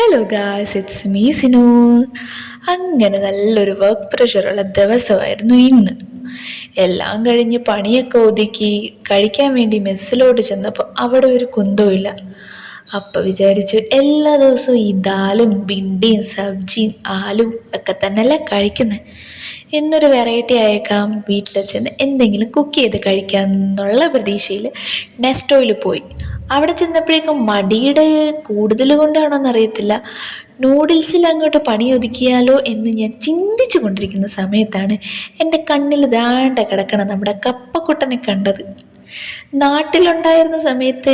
Hello guys it's me Sinu അങ്ങനെ നല്ലൊരു work പ്രഷറുള്ള ദിവസമായിരുന്നു ഇന്ന്. എല്ലാം കഴിഞ്ഞ് പണിയൊക്കെ ഒതുക്കി കഴിക്കാൻ വേണ്ടി മെസ്സിലോട്ട് ചെന്നപ്പോൾ അവിടെ ഒരു കുന്തവുമില്ല അപ്പം വിചാരിച്ചു എല്ലാ ദിവസവും ഈ ദാലും ബിണ്ടിയും സബ്ജിയും ആലും ഒക്കെ തന്നെയല്ലേ കഴിക്കുന്നത് ഇന്നൊരു വെറൈറ്റി ആയേക്കാം. വീട്ടിൽ ചെന്ന് എന്തെങ്കിലും കുക്ക് ചെയ്ത് കഴിക്കാം എന്നുള്ള പ്രതീക്ഷയിൽ നെസ്റ്റോയിൽ പോയി. അവിടെ ചെന്നപ്പോഴേക്കും മടിയുടെ കൂടുതൽ കൊണ്ടാണോന്ന് അറിയത്തില്ല. നൂഡിൽസിൽ അങ്ങോട്ട് പണി ഒതുക്കിയാലോ എന്ന് ഞാൻ ചിന്തിച്ചു കൊണ്ടിരിക്കുന്ന സമയത്താണ് എന്റെ കണ്ണിൽ ദാണ്ട കിടക്കണം നമ്മുടെ കപ്പക്കുട്ടനെ കണ്ടത്. നാട്ടിലുണ്ടായിരുന്ന സമയത്ത്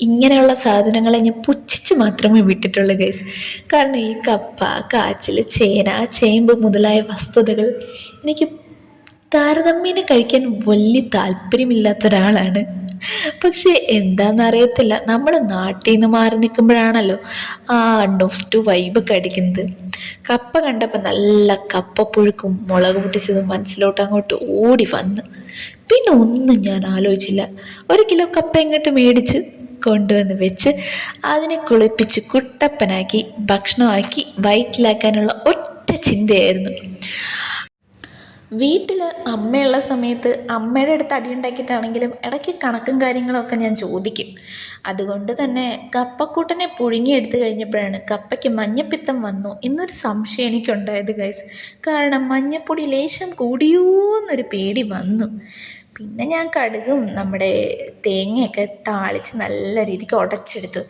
ഇങ്ങനെയുള്ള സാധനങ്ങളെ ഞാൻ പുച്ഛിച്ച് മാത്രമേ വിട്ടിട്ടുള്ളൂ ഗൈസ് കാരണം ഈ കപ്പ കാച്ചിൽ ചേന ചേമ്പ് മുതലായ വസ്തുതകൾ എനിക്ക് താരതമ്യേന കഴിക്കാൻ വലിയ താല്പര്യമില്ലാത്ത ഒരാളാണ് പക്ഷേ എന്താണെന്നറിയത്തില്ല നമ്മൾ നാട്ടിൽ നിന്ന് മാറി നിൽക്കുമ്പോഴാണല്ലോ ആ നൊസ്റ്റു വൈബൊക്കെ അടിക്കുന്നത്. കപ്പ കണ്ടപ്പോൾ നല്ല കപ്പപ്പുഴുക്കും മുളക് പൊട്ടിച്ചതും മനസ്സിലോട്ട് അങ്ങോട്ട് ഓടി വന്ന്. പിന്നെ ഒന്നും ഞാൻ ആലോചിച്ചില്ല. ഒരു കിലോ കപ്പ ഇങ്ങോട്ട് മേടിച്ച് കൊണ്ടുവന്ന് വെച്ച് അതിനെ കുളിപ്പിച്ച് കുട്ടപ്പനാക്കി ഭക്ഷണമാക്കി വയറ്റിലാക്കാനുള്ള ഒറ്റ ചിന്തയായിരുന്നു. വീട്ടിൽ അമ്മയുള്ള സമയത്ത് അമ്മയുടെ അടുത്ത് അടി ഉണ്ടാക്കിയിട്ടാണെങ്കിലും ഇടയ്ക്ക് കണക്കും കാര്യങ്ങളൊക്കെ ഞാൻ ചോദിക്കും. അതുകൊണ്ട് തന്നെ കപ്പക്കൂട്ടനെ പുഴുങ്ങിയെടുത്ത് കഴിഞ്ഞപ്പോഴാണ് കപ്പയ്ക്ക് മഞ്ഞപ്പിത്തം വന്നു എന്നൊരു സംശയം എനിക്കുണ്ടായത് ഗൈസ് കാരണം മഞ്ഞപ്പൊടി ലേശം കൂടിയോ എന്നൊരു പേടി വന്നു. പിന്നെ ഞാൻ കടുകും നമ്മുടെ തേങ്ങയൊക്കെ താളിച്ച് നല്ല രീതിക്ക് ഉടച്ചെടുത്തു.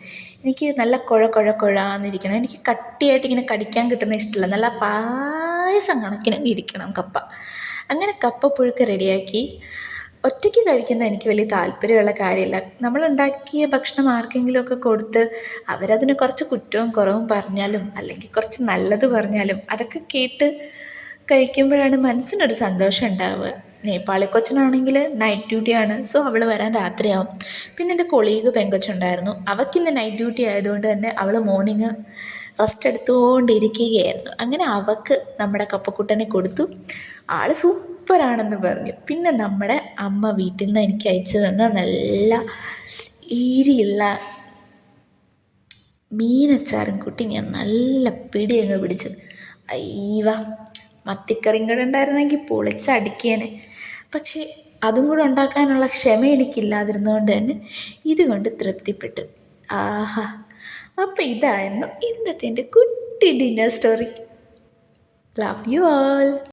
എനിക്ക് നല്ല കുഴ കുഴ കുഴാന്നിരിക്കണം. എനിക്ക് കട്ടിയായിട്ട് ഇങ്ങനെ കടിക്കാൻ കിട്ടുന്ന ഇഷ്ടമല്ല. നല്ല പായസം കണക്കിന് ഇരിക്കണം കപ്പ. അങ്ങനെ കപ്പ പുഴുക്ക് റെഡിയാക്കി. ഒറ്റയ്ക്ക് കഴിക്കുന്ന എനിക്ക് വലിയ താല്പര്യമുള്ള കാര്യമില്ല. നമ്മൾ ഉണ്ടാക്കിയ ഭക്ഷണം ആർക്കെങ്കിലുമൊക്കെ കൊടുത്ത് അവരതിന് കുറച്ച് കുറ്റവും കുറവും പറഞ്ഞാലും അല്ലെങ്കിൽ കുറച്ച് നല്ലത് പറഞ്ഞാലും അതൊക്കെ കേട്ട് കഴിക്കുമ്പോഴാണ് മനസ്സിനൊരു സന്തോഷം ഉണ്ടാവുക. നേപ്പാളി കൊച്ചനാണെങ്കിൽ നൈറ്റ് ഡ്യൂട്ടിയാണ് സോ അവൾ വരാൻ രാത്രിയാവും. പിന്നെ എന്റെ കൊളീഗ് പെങ്കൊച്ചുണ്ടായിരുന്നു. അവൾക്കിന്ന് നൈറ്റ് ഡ്യൂട്ടി ആയതുകൊണ്ട് തന്നെ അവൾ മോർണിംഗ് റെസ്റ്റ് എടുത്തുകൊണ്ടിരിക്കുകയായിരുന്നു. അങ്ങനെ അവൾക്ക് നമ്മുടെ കപ്പക്കുട്ടനെ കൊടുത്തു. ആൾ സൂപ്പറാണെന്ന് പറഞ്ഞു. പിന്നെ നമ്മുടെ അമ്മ വീട്ടിൽ നിന്ന് എനിക്ക് അയച്ചു തന്ന നല്ല ഈരിയുള്ള മീനച്ചാറും കൂട്ടി ഞാൻ നല്ല പിടി അങ്ങ് പിടിച്ചു. അയ്യവ മത്തിക്കറിയും കൂടെ ഉണ്ടായിരുന്നെങ്കിൽ പൊളിച്ചടിക്കേനെ. പക്ഷേ അതും കൂടെ ഉണ്ടാക്കാനുള്ള ക്ഷമ എനിക്കില്ലാതിരുന്നതുകൊണ്ട് തന്നെ ഇതുകൊണ്ട് തൃപ്തിപ്പെട്ടു. ആഹാ അപ്പോൾ ഇതായിരുന്നു ഇന്നത്തെ എന്റെ കുട്ടി dinner story. Love you all